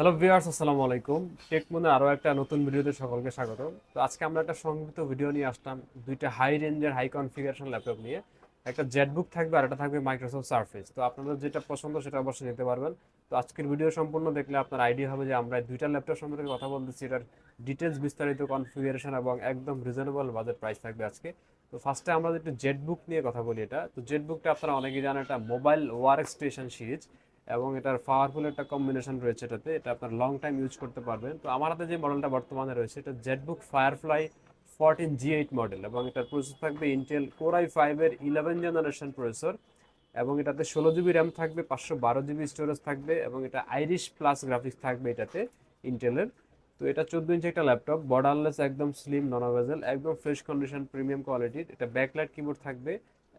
Hello viewers আসসালামু আলাইকুম। Take মনে আরও একটা নতুন ভিডিওতে সকলকে স্বাগত। তো আজকে আমরা একটা সংক্ষিপ্ত ভিডিও নিয়ে আসলাম, দুইটা হাই রেঞ্জের হাই কনফিগারেশন ল্যাপটপ নিয়ে। একটা জেটবুক থাকবে আর একটা থাকবে মাইক্রোসফট সার্ফেস তো আপনাদের যেটা পছন্দ সেটা অবশ্যই নিতে পারবেন। তো আজকের ভিডিও সম্পূর্ণ দেখলে আপনার আইডিয়া হবে যে আমরা দুইটা ল্যাপটপ সম্পর্কে কথা বলতেছি, এটার ডিটেলস বিস্তারিত কনফিগারেশন এবং একদম রিজনেবল বাজেট প্রাইস থাকবে আজকে। তো ফার্স্টে আমরা একটু জেটবুক নিয়ে কথা বলি এটা। তো জেটবুকটা আপনারা অনেকেই জানেন, এটা মোবাইল ওয়ার্ক স্টেশন সিরিজ এবং এটার পাওয়ারফুল একটা কম্বিনেশন রয়েছে এটাতে, এটা আপনার লং টাইম ইউজ করতে পারবেন। তো আমার হাতে যে মডেলটা বর্তমানে রয়েছে, এটা ZBook Firefly fourteen G eight model এবং এটার প্রসেসর থাকবে ইন্টেল কোরাই ফাইভের ইলেভেন জেনারেশন প্রসেসর এবং এটাতে ষোলো জিবি র্যাম থাকবে, পাঁচশো বারো জিবি স্টোরেজ থাকবে এবং এটা আইরিশ প্লাস গ্রাফিক্স থাকবে এটাতে ইন্টেলের তো এটা চোদ্দ ইঞ্চি একটা ল্যাপটপ বর্ডারলেস একদম স্লিম ননভেজেল একদম ফ্রেশ কন্ডিশন প্রিমিয়াম কোয়ালিটির এটা ব্যাকলাইট কিবোর্ড থাকবে।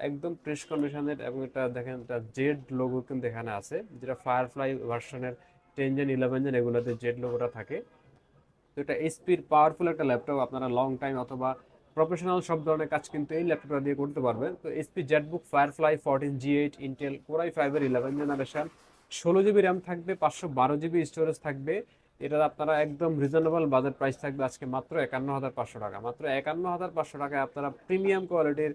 একদম ফ্রেশ কন্ডিশনের এবং এটা দেখেন, এটা জেড লোগো কিন্তু এখানে আছে, যেটা ফায়ারফ্লাই ভার্সনের টেন জেন ইলেভেন জেন এগুলোতে জেড লোগোটা থাকে। তো এটা এইচপির পাওয়ারফুল একটা ল্যাপটপ আপনারা লং টাইম অথবা প্রফেশনাল সব ধরনের কাজ কিন্তু এই ল্যাপটপটা দিয়ে করতে পারবেন। তো HP ZBook Firefly fourteen G eight Intel core i ফাইভের ইলেভেন জেনারেশন ষোলো জিবি র্যাম থাকবে, পাঁচশো বারো জিবি স্টোরেজ থাকবে। এটা আপনারা একদম রিজনেবল বাজেট প্রাইস থাকবে আজকে মাত্র একান্ন হাজার পাঁচশো টাকা। মাত্র একান্ন হাজার পাঁচশো টাকায় আপনারা প্রিমিয়াম কোয়ালিটির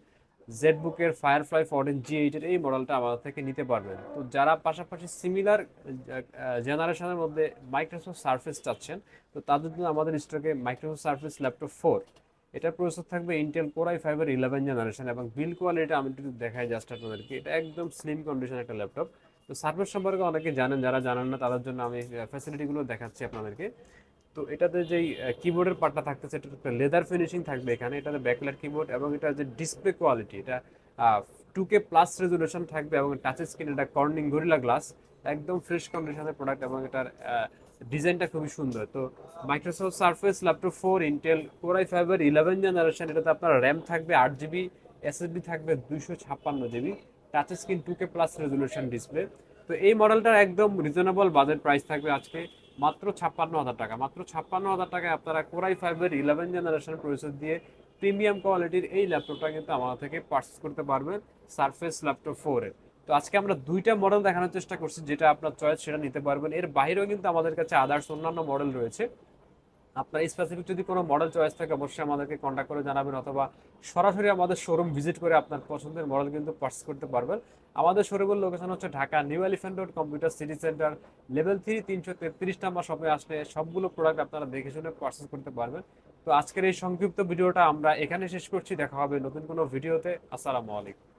জেটবুকের ফায়ারফ্লাই ফোরটিন জি এইটের এই মডেলটা আমাদের থেকে নিতে পারবেন। তো যারা পাশাপাশি সিমিলার জেনারেশনের মধ্যে মাইক্রোসফট সার্ফেস চাচ্ছেন, তো তাদের জন্য আমাদের স্টকে মাইক্রোসফট সার্ফেস ল্যাপটপ ফোর এটা প্রসেসর থাকবে ইন্টেল কোরাই ফাইভের ইলেভেন জেনারেশন এবং বিল কোয়ালিটি আমি একটু দেখাই জাস্ট আপনাদেরকে। এটা একদম স্লিম কন্ডিশন একটা ল্যাপটপ তো সার্ফেস সম্পর্কে অনেকে জানেন, যারা জানেন না, তাদের জন্য আমি ফ্যাসিলিটিগুলো দেখাচ্ছি আপনাদেরকে। তো এটাতে যেই কিবোর্ডের পার্টটা থাকতেছে এটা একটা লেদার ফিনিশিং থাকবে এখানে। এটাতে ব্যাকলাইট কিবোর্ড এবং এটা যে ডিসপ্লে কোয়ালিটি এটা টু কে প্লাস রেজুলেশন থাকবে এবং টাচ স্ক্রিন এটা কর্নিং গরিলা গ্লাস একদম ফ্রেশ কন্ডিশনের প্রোডাক্ট এবং এটার ডিজাইনটা খুবই সুন্দর। তো Microsoft Surface laptop four Intel core i ফাইভের ইলেভেন জেনারেশন এটাতে আপনার র্যাম থাকবে আট জিবি এসএসডি থাকবে দুইশো ছাপ্পান্ন GB touch screen two K plus resolution display তো এই মডেলটার একদম রিজনেবল বাজেট প্রাইস থাকবে আজকে মাত্র ছাপ্পান্ন হাজার টাকা। মাত্র ছাপ্পান্ন হাজার টাকায় আপনারা কোরাই ফাইভের ইলেভেন জেনারেশন প্রসেস দিয়ে প্রিমিয়াম কোয়ালিটির এই ল্যাপটপটা কিন্তু আমাদের থেকে পারচেস করতে পারবেন সারফেস ল্যাপটপ ফোরের তো আজকে আমরা দুইটা মডেল দেখানোর চেষ্টা করছি, যেটা আপনার চয়েস সেটা নিতে পারবেন। এর বাইরেও কিন্তু আমাদের কাছে আদার্স অন্যান্য মডেল রয়েছে। আপনার স্পেসিফিক যদি কোনো মডেল চয়েস থাকে, অবশ্যই আমাদেরকে কন্ট্যাক্ট করে জানাবেন অথবা সরাসরি আমাদের শোরুম ভিজিট করে আপনার পছন্দের মডেল কিন্তু পার্চেস করতে পারবেন। আমাদের শোরুমের লোকেশন হচ্ছে Dhaka New Elephant Road Computer City Centre level three তিনশো তেত্রিশ নাম্বার শপে আসলে সবগুলো প্রোডাক্ট আপনারা দেখে শুনে পার্চেস করতে পারবেন। তো আজকের এই সংক্ষিপ্ত ভিডিওটা আমরা এখানে শেষ করছি। দেখা হবে নতুন কোনো ভিডিওতে আসসালামু আলাইকুম।